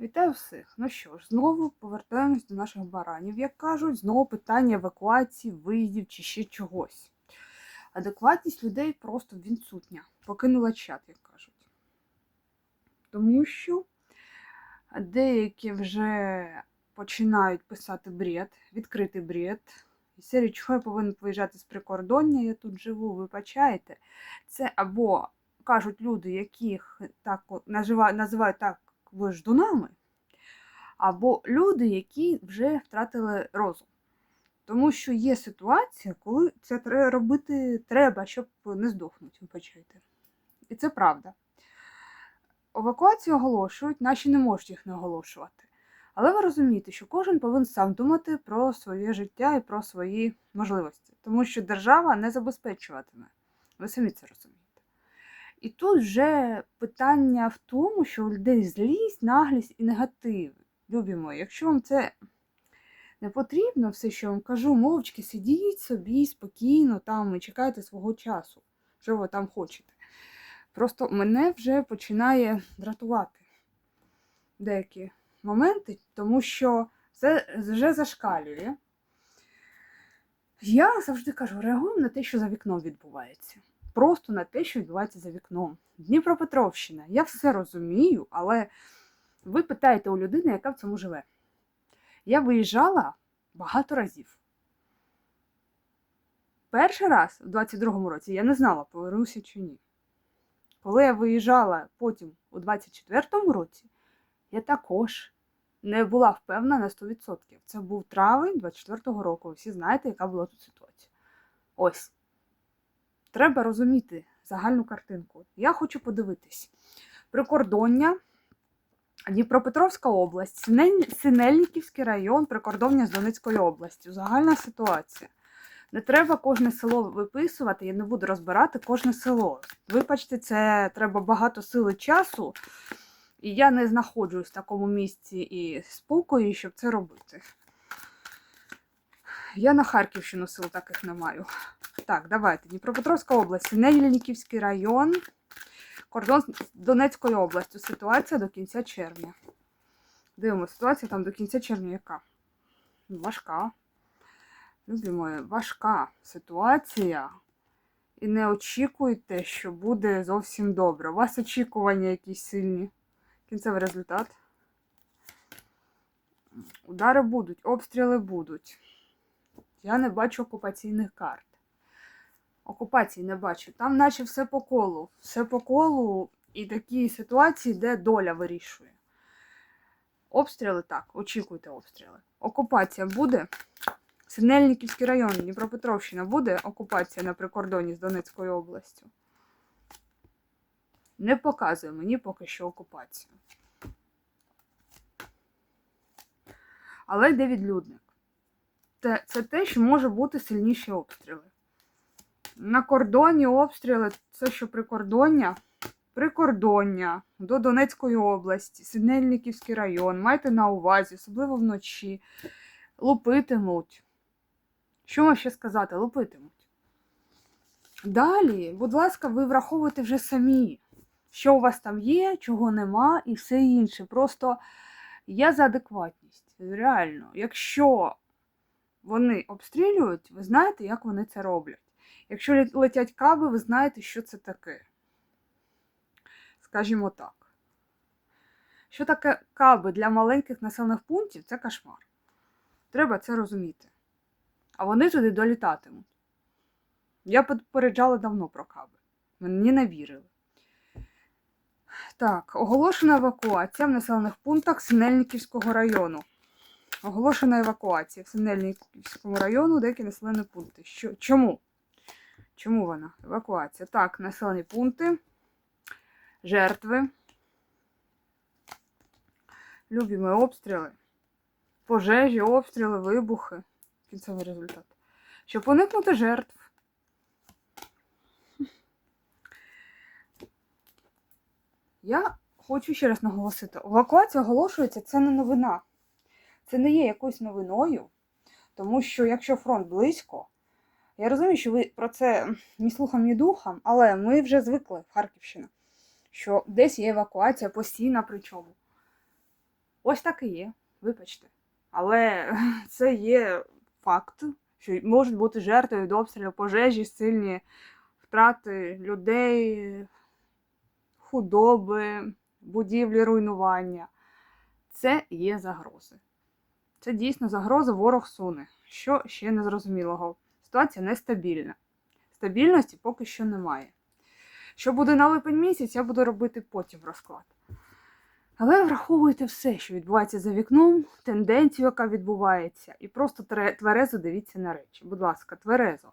Вітаю всіх. Ну що ж, знову повертаємось до наших баранів. Як кажуть, знову питання евакуації, виїздів чи ще чогось. Адекватність людей просто відсутня. Покинула чат, як кажуть. Тому що деякі вже починають писати бред, відкритий бред. І серії, чого я повинен виїжджати з прикордоння, я тут живу, вибачаєте. Це або кажуть люди, яких так називають так ви ждунами, або люди, які вже втратили розум. Тому що є ситуація, коли це робити треба, щоб не здохнути, вибачайте. І це правда. Евакуацію оголошують, наші не можуть їх не оголошувати. Але ви розумієте, що кожен повинен сам думати про своє життя і про свої можливості, тому що держава не забезпечуватиме. Ви самі це розумієте. І тут вже питання в тому, що у людей злість, наглість і негатив. Любі мої, якщо вам це не потрібно, все, що вам кажу, мовчки, сидіть собі спокійно там і чекайте свого часу, що ви там хочете. Просто мене вже починає дратувати деякі моменти, тому що це вже зашкалює. Я завжди кажу, реагуємо на те, що за вікном відбувається просто на те, що відбувається за вікном. Дніпропетровщина, я все розумію, але ви питаєте у людини, яка в цьому живе. Я виїжджала багато разів. Перший раз у 22-му році я не знала, повернуся чи ні. Коли я виїжджала потім у 24-му році, я також не була впевнена на 100%. Це був травень 24-го року. Ви всі знаєте, яка була тут ситуація. Ось треба розуміти загальну картинку. Я хочу подивитись. Прикордоння, Дніпропетровська область, Синельниківський район, прикордоння з Донецькою областю. Загальна ситуація. Не треба кожне село виписувати, я не буду розбирати кожне село. Вибачте, це треба багато сили часу, і я не знаходжусь в такому місці і спокою, щоб це робити. Я на Харківщину сил таких не маю. Так, давайте. Дніпропетровська область, Нельниківський район, кордон з Донецькою областю. Ситуація до кінця червня. Дивимося, ситуація там до кінця червня яка? Важка. Любі мої, важка ситуація. І не очікуйте, що буде зовсім добре. У вас очікування якісь сильні. Кінцевий результат. Удари будуть, обстріли будуть. Я не бачу окупаційних карт окупації не бачу. Там наче все по колу. Все по колу і такі ситуації, де доля вирішує. Обстріли так, очікуйте обстріли. Окупація буде. Синельниківський район, Дніпропетровщина буде окупація на прикордоні з Донецькою областю. Не показує мені поки що окупацію. Але йде відлюдник. Це те, що може бути сильніші обстріли. На кордоні обстріли, це що прикордоння? Прикордоння до Донецької області, Синельниківський район. Майте на увазі, особливо вночі. Лупитимуть. Що вам ще сказати? Лупитимуть. Далі, будь ласка, ви враховуйте вже самі, що у вас там є, чого нема, і все інше. Просто я за адекватність. Реально, якщо вони обстрілюють, ви знаєте, як вони це роблять. Якщо летять каби, ви знаєте, що це таке. Скажімо так. Що таке каби для маленьких населених пунктів це кошмар. Треба це розуміти. А вони туди долітатимуть. Я попереджала давно про каби. Мені не вірили. Так, оголошена евакуація в населених пунктах Синельниківського району. Оголошена евакуація в Синельниківському району деякі населені пункти. Що, Чому? Чому вона? Евакуація. Так, населені пункти, жертви, любімі обстріли, пожежі, обстріли, вибухи. Кінцевий результат. Щоб уникнути жертв. Я хочу ще раз наголосити: евакуація оголошується, це не новина. Це не є якоюсь новиною, тому що якщо фронт близько, я розумію, що ви про це ні слухом, ні духом, але ми вже звикли в Харківщину, що десь є евакуація постійна причому. Ось так і є, вибачте. Але це є факт, що можуть бути жертви від обстрілів пожежі, сильні втрати людей, худоби, будівлі, руйнування. Це є загрози. Це дійсно загроза, ворог суне. Що ще незрозумілого? Ситуація нестабільна. Стабільності поки що немає. Що буде на липень місяць, я буду робити потім розклад. Але враховуйте все, що відбувається за вікном, тенденцію, яка відбувається, і просто тверезо дивіться на речі. Будь ласка, тверезо.